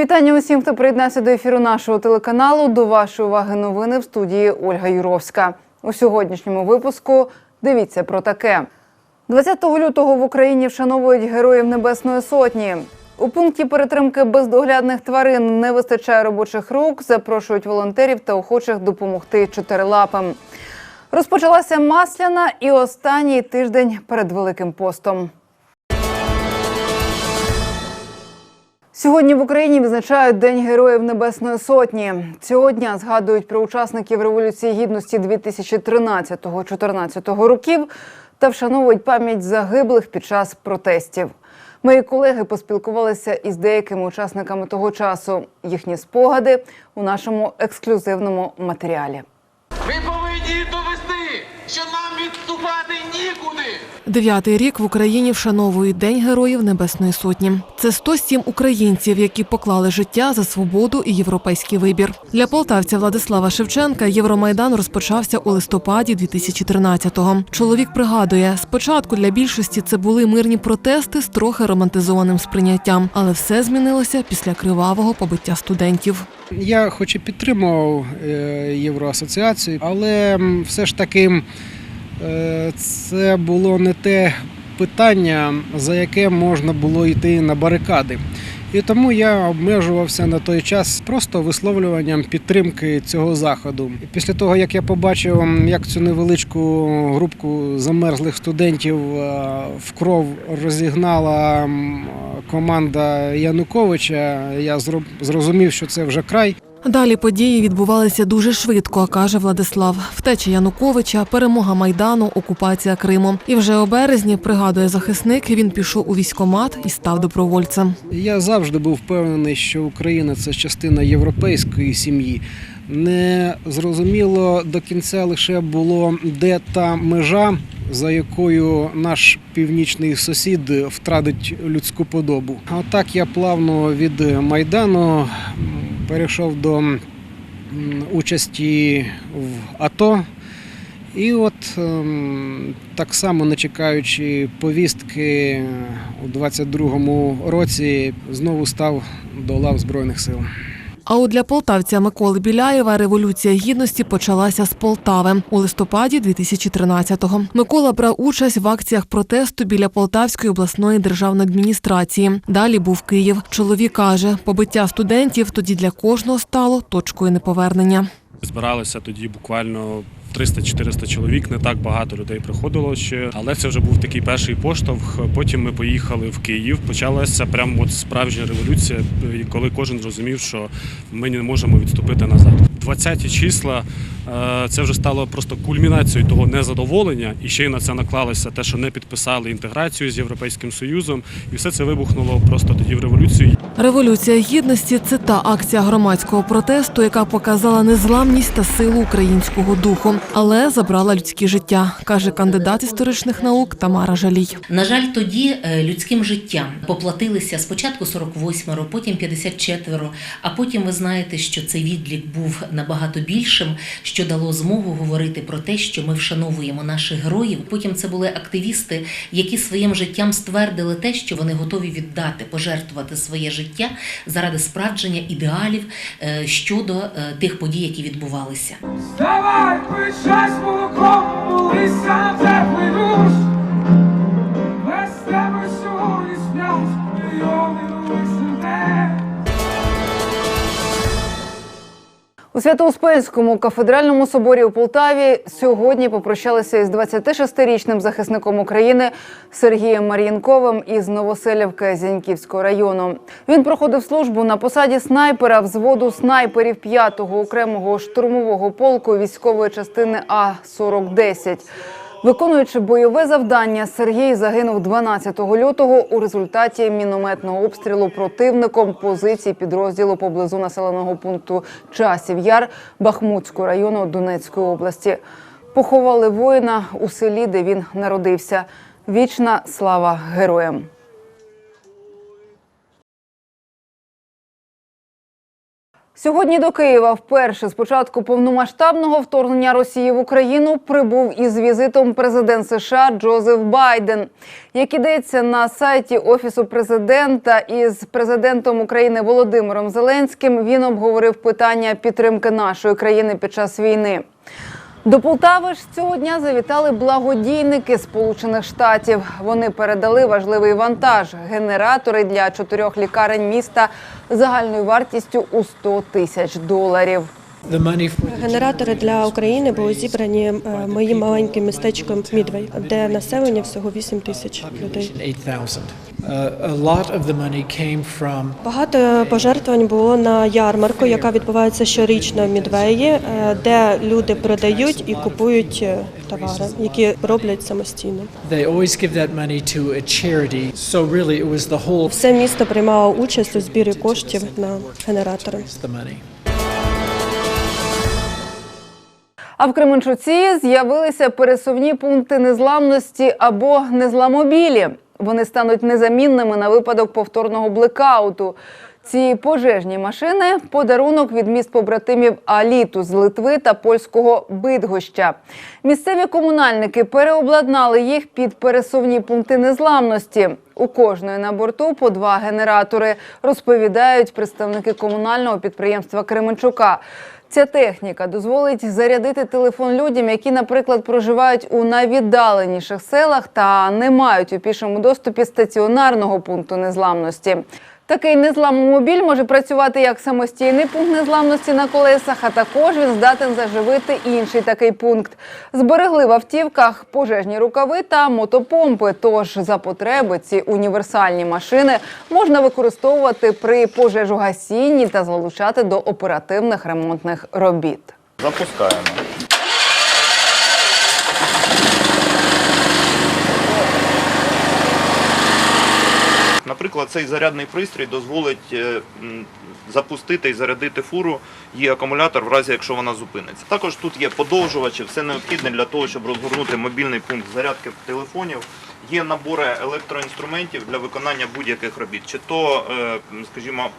Вітання усім, хто приєднався до ефіру нашого телеканалу. До вашої уваги новини в студії Ольга Юровська. У сьогоднішньому випуску дивіться про таке. 20 лютого в Україні вшановують героїв Небесної Сотні. У пункті перетримки бездоглядних тварин не вистачає робочих рук. Запрошують волонтерів та охочих допомогти чотирилапим. Розпочалася масляна і останній тиждень перед Великим постом. Сьогодні в Україні відзначають День Героїв Небесної Сотні. Цього дня згадують про учасників Революції Гідності 2013-2014 років та вшановують пам'ять загиблих під час протестів. Мої колеги поспілкувалися із деякими учасниками того часу. Їхні спогади у нашому ексклюзивному матеріалі. Ви повинні довести, що нам відступати нікуди. Дев'ятий рік в Україні вшановують День Героїв Небесної Сотні. Це 107 українців, які поклали життя за свободу і європейський вибір. Для полтавця Владислава Шевченка Євромайдан розпочався у листопаді 2013-го. Чоловік пригадує, спочатку для більшості це були мирні протести з трохи романтизованим сприйняттям, але все змінилося після кривавого побиття студентів. Я хоч і підтримував е, Євроасоціацію, але все ж таки це було не те питання, за яке можна було йти на барикади. І тому я обмежувався на той час просто висловлюванням підтримки цього заходу. Після того, як я побачив, як цю невеличку групку замерзлих студентів е, в кров розігнала команда Януковича, я зрозумів, що це вже край. Далі події відбувалися дуже швидко, каже Владислав. Втеча Януковича, перемога майдану, окупація Криму. І вже у березні пригадує захисник. Він пішов у військкомат і став добровольцем. Я завжди був впевнений, що Україна це частина європейської сім'ї. Не зрозуміло до кінця лише було, де та межа, за якою наш північний сусід втратить людську подобу. А отак я плавно від майдану перейшов до участі в АТО. І от ем, так само не чекаючи повістки у 22-му році, знову став до лав Збройних сил. А от для полтавця Миколи Біляєва революція гідності почалася з Полтави у листопаді 2013-го. Микола брав участь в акціях протесту біля Полтавської обласної державної адміністрації. Далі був Київ. Чоловік каже, побиття студентів тоді для кожного стало точкою неповернення. Збиралися тоді буквально 300-400 чоловік, не так багато людей приходило ще, але це вже був такий перший поштовх. Потім ми поїхали в Київ. Почалася прямо от справжня революція, коли кожен зрозумів, що ми не можемо відступити назад. 20-ті числа це вже стало просто кульмінацією того незадоволення, і ще й на це наклалося те, що не підписали інтеграцію з Європейським Союзом, і все це вибухнуло просто тоді в революцію. Революція гідності це та акція громадського протесту, яка показала незламність та силу українського духу, але забрала людські життя, каже кандидат історичних наук Тамара Жалій. На жаль, тоді е, людським життям поплатилися спочатку 48, потім 54, а потім ви знаєте, що цей відлік був набагато більшим, що дало змогу говорити про те, що ми вшановуємо наших героїв. Потім це були активісти, які своїм життям ствердили те, що вони готові віддати, пожертвувати своє життя заради справдження ідеалів е, щодо е, тих подій, які відбувалися. Вставай, чай молоком, молися У Свято-Успенському кафедральному соборі у Полтаві сьогодні попрощалися із 26-річним захисником України Сергієм Мар'їнковим із Новоселівки Зіньківського району. Він проходив службу на посаді снайпера взводу снайперів 5-го окремого штурмового полку військової частини А 4010 Виконуючи бойове завдання, Сергій загинув 12 лютого у результаті мінометного обстрілу противником позицій підрозділу поблизу населеного пункту Часів Яр Бахмутського району Донецької області. Поховали воїна у селі, де він народився. Вічна слава героям. Сьогодні до Києва вперше з початку повномасштабного вторгнення Росії в Україну прибув із візитом президент США Джозеф Байден. Як ідеться на сайті Офісу президента із президентом України Володимиром Зеленським, він обговорив питання підтримки нашої країни під час війни. До Полтави ж цього дня завітали благодійники Сполучених Штатів. Вони передали важливий вантаж генератори для чотирьох лікарень міста загальною вартістю у 100 тисяч доларів. Генератори для України були зібрані е, моїм маленьким містечком Мідвей, де населення всього 8 тисяч людей. 8,000. Uh, a lot of the money came from Багато пожертвувань було на ярмарку, яка відбувається щорічно в Мідвеї, е, де люди продають і купують е, товари, які роблять самостійно. they always give that money to a charity. So really it was the whole Все місто приймало участь у збірі коштів на генератори. А в Кременчуці з'явилися пересувні пункти незламності або незламобілі. Вони стануть незамінними на випадок повторного блекауту. Ці пожежні машини подарунок від міст побратимів Аліту з Литви та польського Бидгоща. Місцеві комунальники переобладнали їх під пересувні пункти незламності. У кожної на борту по два генератори, розповідають представники комунального підприємства Кременчука. Ця техніка дозволить зарядити телефон людям, які, наприклад, проживають у найвіддаленіших селах та не мають у пішому доступі стаціонарного пункту незламності. Такий незламомобіль може працювати як самостійний пункт незламності на колесах, а також він здатен заживити інший такий пункт. Зберегли в автівках пожежні рукави та мотопомпи. Тож за потреби ці універсальні машини можна використовувати при пожежогасінні та залучати до оперативних ремонтних робіт. Запускаємо. Наприклад, цей зарядний пристрій дозволить е, запустити і зарядити фуру її акумулятор в разі, якщо вона зупиниться. Також тут є подовжувачі, все необхідне для того, щоб розгорнути мобільний пункт зарядки телефонів. Є набори електроінструментів для виконання будь-яких робіт, чи то, е, скажімо,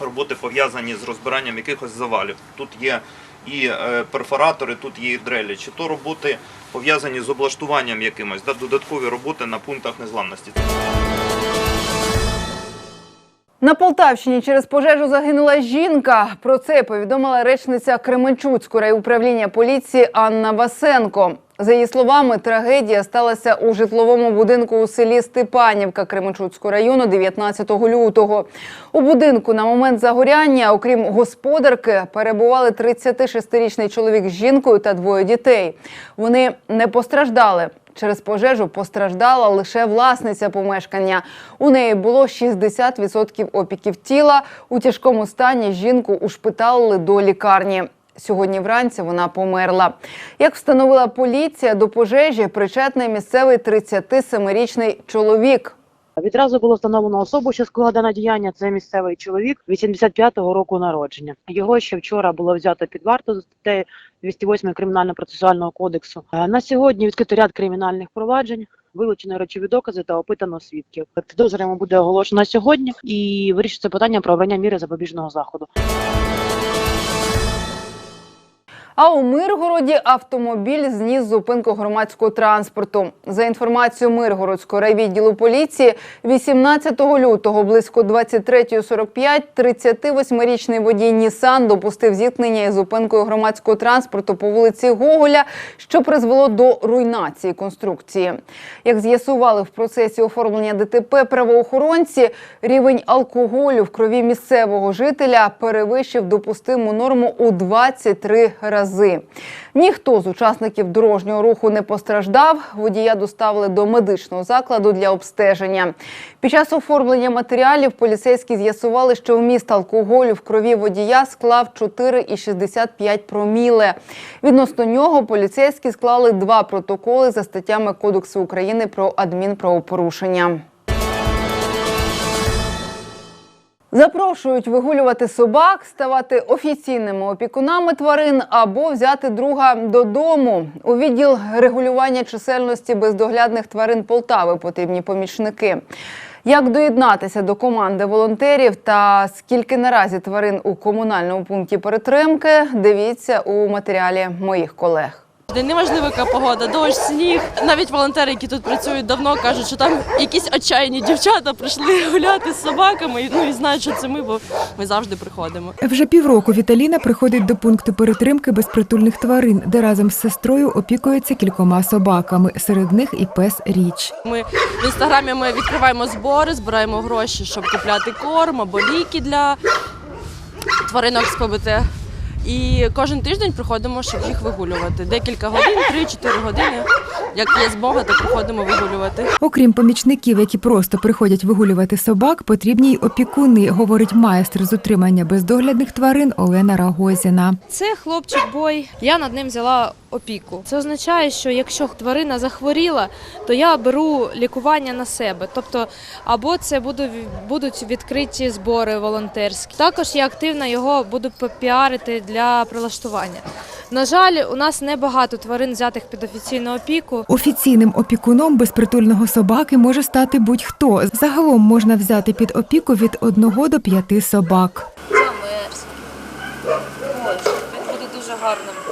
роботи пов'язані з розбиранням якихось завалів. Тут є і е, перфоратори, тут є і дрелі, чи то роботи пов'язані з облаштуванням якимось, додаткові роботи на пунктах незламності. На Полтавщині через пожежу загинула жінка. Про це повідомила речниця Кременчуцького райуправління поліції Анна Васенко. За її словами, трагедія сталася у житловому будинку у селі Степанівка Кременчуцького району 19 лютого. У будинку на момент загоряння, окрім господарки, перебували 36-річний чоловік з жінкою та двоє дітей. Вони не постраждали. Через пожежу постраждала лише власниця помешкання. У неї було 60% опіків тіла. У тяжкому стані жінку ушпиталили до лікарні. Сьогодні вранці вона померла. Як встановила поліція, до пожежі причетний місцевий 37-річний чоловік. Відразу було встановлено особу, що скоїла дане діяння. Це місцевий чоловік 85-го року народження. Його ще вчора було взято під варту за статтею 208 кримінально-процесуального кодексу. Е, На сьогодні відкрито ряд кримінальних проваджень. Вилучено речові докази та опитано свідків. Підозрюємо буде оголошено сьогодні і вирішиться питання про обрання міри запобіжного заходу. А у Миргороді автомобіль зніс зупинку громадського транспорту. За інформацією Миргородського райвідділу поліції, 18 лютого близько 23.45 38-річний водій Нісан допустив зіткнення із зупинкою громадського транспорту по вулиці Гоголя, що призвело до руйнації конструкції. Як з'ясували в процесі оформлення ДТП правоохоронці, рівень алкоголю в крові місцевого жителя перевищив допустиму норму у 23 рази. Ніхто з учасників дорожнього руху не постраждав. Водія доставили до медичного закладу для обстеження. Під час оформлення матеріалів поліцейські з'ясували, що вміст алкоголю в крові водія склав 4,65 проміле. Відносно нього поліцейські склали два протоколи за статтями Кодексу України про адмінправопорушення. Запрошують вигулювати собак, ставати офіційними опікунами тварин або взяти друга додому. У відділ регулювання чисельності бездоглядних тварин Полтави потрібні помічники. Як доєднатися до команди волонтерів та скільки наразі тварин у комунальному пункті перетримки, дивіться у матеріалі моїх колег. Неважливо, яка погода, дощ, сніг. Навіть волонтери, які тут працюють давно, кажуть, що там якісь отчаяні дівчата прийшли гуляти з собаками. і, Ну і знають, що це ми, бо ми завжди приходимо. Вже півроку Віталіна приходить до пункту перетримки безпритульних тварин, де разом з сестрою опікується кількома собаками. Серед них і пес річ. Ми в інстаграмі ми відкриваємо збори, збираємо гроші, щоб купляти корм або ліки для тваринок з ПБТ. І кожен тиждень приходимо, щоб їх вигулювати. Декілька годин, 3-4 години. Як є змога, то приходимо вигулювати. Окрім помічників, які просто приходять вигулювати собак, потрібні й опікуни, говорить майстер з утримання бездоглядних тварин Олена Рагозіна. Це хлопчик бой. Я над ним взяла опіку. Це означає, що якщо тварина захворіла, то я беру лікування на себе. Тобто, або це буду, будуть відкриті збори волонтерські. Також я активно його буду піарити для прилаштування. На жаль, у нас небагато тварин взятих під офіційну опіку. Офіційним опікуном безпритульного собаки може стати будь-хто. Загалом можна взяти під опіку від одного до п'яти собак. Замерз. Ось, він буде дуже гарним.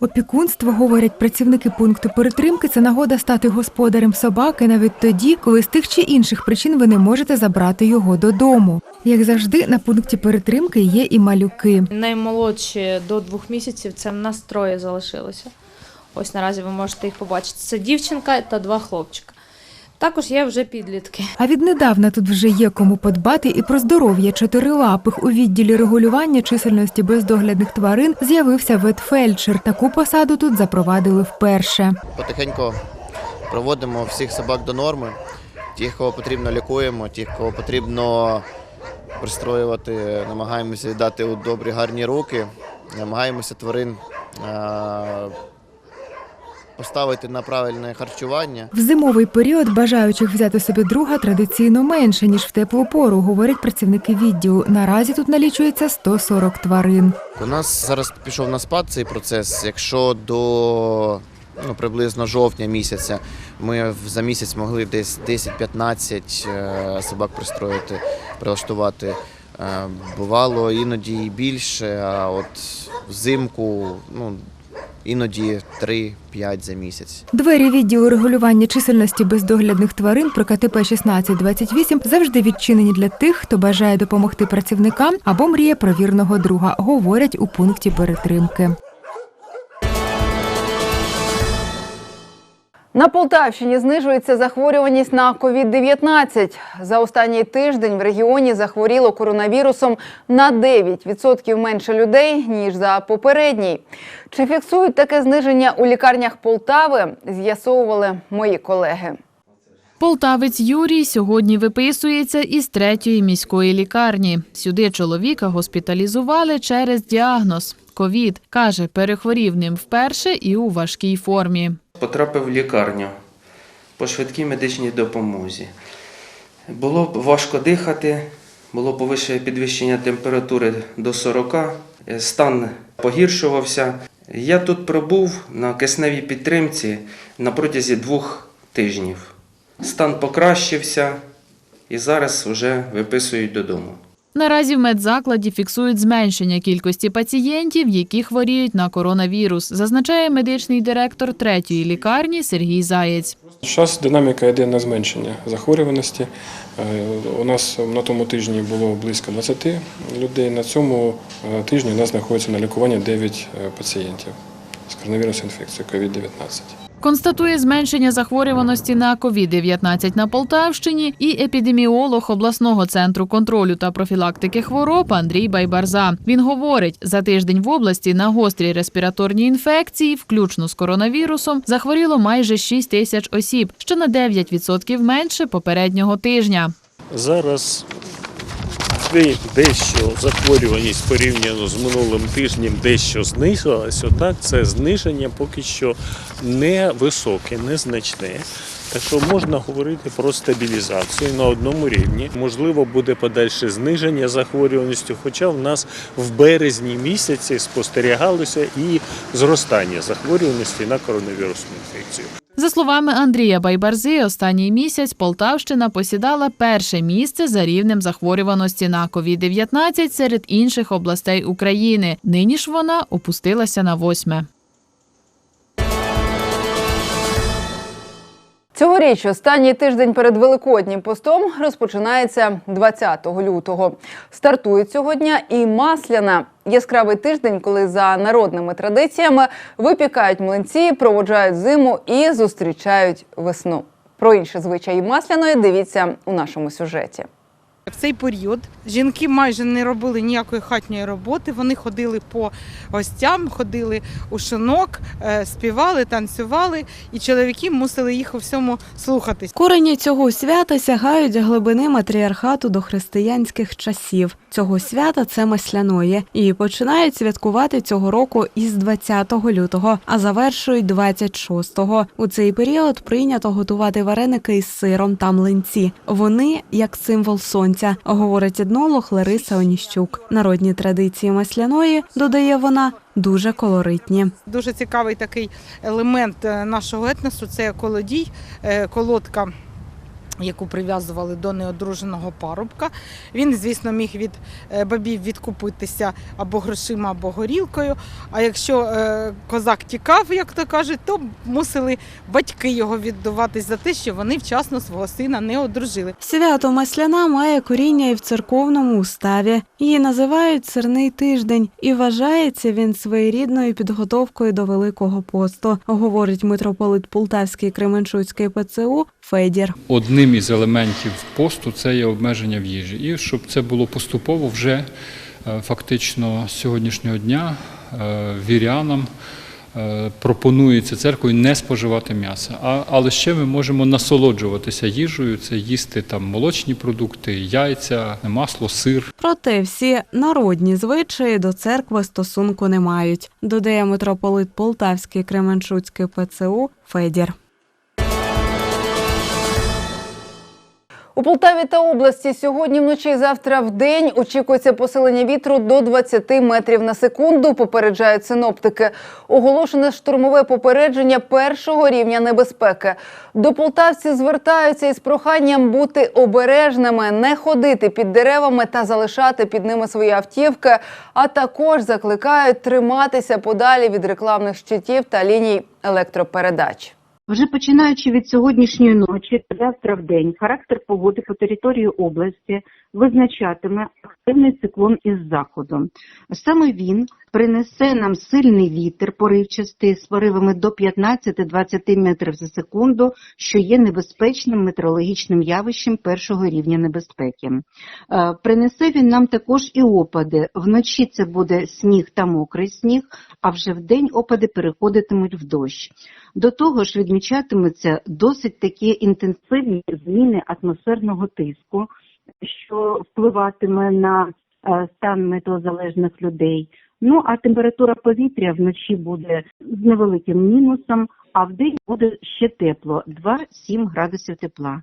Опікунство, говорять працівники пункту перетримки, це нагода стати господарем собаки навіть тоді, коли з тих чи інших причин ви не можете забрати його додому. Як завжди, на пункті перетримки є і малюки. Наймолодші до двох місяців це в нас троє залишилося. Ось наразі ви можете їх побачити. Це дівчинка та два хлопчика. Також є вже підлітки. А віднедавна тут вже є кому подбати і про здоров'я чотирилапих у відділі регулювання чисельності бездоглядних тварин з'явився ветфельдшер. Таку посаду тут запровадили вперше. Потихеньку проводимо всіх собак до норми. Тих, кого потрібно, лікуємо, тих, кого потрібно пристроювати, намагаємося дати у добрі гарні руки, намагаємося тварин е, поставити на правильне харчування. В зимовий період бажаючих взяти собі друга традиційно менше ніж в теплу пору, говорять працівники відділу. Наразі тут налічується 140 тварин. У нас зараз пішов на спад цей процес. Якщо до ну, приблизно жовтня місяця ми за місяць могли десь 10-15 е, собак пристроїти, прилаштувати. Е, Бувало іноді і більше, а от взимку ну, іноді 3-5 за місяць. Двері відділу регулювання чисельності бездоглядних тварин про КТП 1628 завжди відчинені для тих, хто бажає допомогти працівникам або мріє про вірного друга, говорять у пункті перетримки. На Полтавщині знижується захворюваність на COVID-19. За останній тиждень в регіоні захворіло коронавірусом на 9% менше людей ніж за попередній. Чи фіксують таке зниження у лікарнях Полтави? З'ясовували мої колеги. Полтавець Юрій сьогодні виписується із третьої міської лікарні. Сюди чоловіка госпіталізували через діагноз ковід. Каже, перехворів ним вперше і у важкій формі. Потрапив в лікарню по швидкій медичній допомозі. Було важко дихати, було повище підвищення температури до 40, е, стан погіршувався. Я тут пробув на кисневій підтримці на протязі двох тижнів. Стан покращився і зараз вже виписують додому. Наразі в медзакладі фіксують зменшення кількості пацієнтів, які хворіють на коронавірус, зазначає медичний директор третьої лікарні Сергій Заєць. Зараз динаміка йде на зменшення захворюваності. Е, У нас на тому тижні було близько 20 людей. На цьому е, тижні у нас знаходиться на лікуванні 9 е, пацієнтів з коронавірусною інфекцією COVID-19. Констатує зменшення захворюваності на COVID-19 на Полтавщині і епідеміолог обласного центру контролю та профілактики хвороб Андрій Байбарза. Він говорить, за тиждень в області на гострі респіраторні інфекції, включно з коронавірусом, захворіло майже 6 тисяч осіб, що на 9% менше попереднього тижня. Зараз де- дещо захворюваність порівняно з минулим тижнем дещо знизилась. Однак це зниження поки що не високе, незначне. Так що можна говорити про стабілізацію на одному рівні. Можливо, буде подальше зниження захворюваності, хоча в нас в березні місяці спостерігалося і зростання захворюваності на коронавірусну інфекцію. За словами Андрія Байбарзи, останній місяць Полтавщина посідала перше місце за рівнем захворюваності на COVID-19 серед інших областей України. Нині ж вона опустилася на восьме. Цьогоріч останній тиждень перед Великоднім постом розпочинається 20 лютого. Стартує цього дня і масляна. Яскравий тиждень, коли за народними традиціями випікають млинці, проводжають зиму і зустрічають весну. Про інші звичаї масляної дивіться у нашому сюжеті. В цей період жінки майже не робили ніякої хатньої роботи. Вони ходили по гостям, ходили у шинок, е, співали, танцювали, і чоловіки мусили їх у всьому слухатись. Корені цього свята сягають глибини матріархату до християнських часів. Цього свята це масляної, і починають святкувати цього року із 20 лютого, а завершують 26-го. У цей період прийнято готувати вареники із сиром та млинці. Вони як символ сонця, говорить етнолог Лариса Оніщук. Народні традиції масляної додає вона. Дуже колоритні. Дуже цікавий такий елемент е, нашого етносу це колодій, е, колодка. Яку прив'язували до неодруженого парубка. Він, звісно, міг від е, бабів відкупитися або грошима, або горілкою. А якщо е, козак тікав, як то кажуть, то мусили батьки його віддуватись за те, що вони вчасно свого сина не одружили. Свято Масляна має коріння і в церковному уставі. Її називають сирний тиждень, і вважається він своєрідною підготовкою до Великого посту, говорить митрополит Полтавський Кременчуцький ПЦУ Федір. Одним із елементів посту це є обмеження в їжі. І щоб це було поступово вже е, фактично з сьогоднішнього дня е, вірянам е, пропонується церквою не споживати м'ясо. А, але ще ми можемо насолоджуватися їжею, це їсти там молочні продукти, яйця, масло, сир. Проте всі народні звичаї до церкви стосунку не мають, додає митрополит Полтавський Кременчуцький ПЦУ Федір. У Полтаві та області сьогодні вночі і завтра в день очікується посилення вітру до 20 метрів на секунду. Попереджають синоптики. Оголошене штурмове попередження першого рівня небезпеки. До полтавців звертаються із проханням бути обережними, не ходити під деревами та залишати під ними свої автівки. А також закликають триматися подалі від рекламних щитів та ліній електропередач. Вже починаючи від сьогоднішньої ночі, та завтра в день, характер погоди по території області визначатиме активний циклон із заходу. Саме він принесе нам сильний вітер поривчастий з поривами до 15-20 метрів за секунду, що є небезпечним метеорологічним явищем першого рівня небезпеки. Е, Принесе він нам також і опади. Вночі це буде сніг та мокрий сніг, а вже в день опади переходитимуть в дощ. До того ж відмічатимуться досить такі інтенсивні зміни атмосферного тиску, що впливатиме на е, стан метеозалежних людей. Ну а температура повітря вночі буде з невеликим мінусом, а вдень буде ще тепло 2-7 градусів тепла.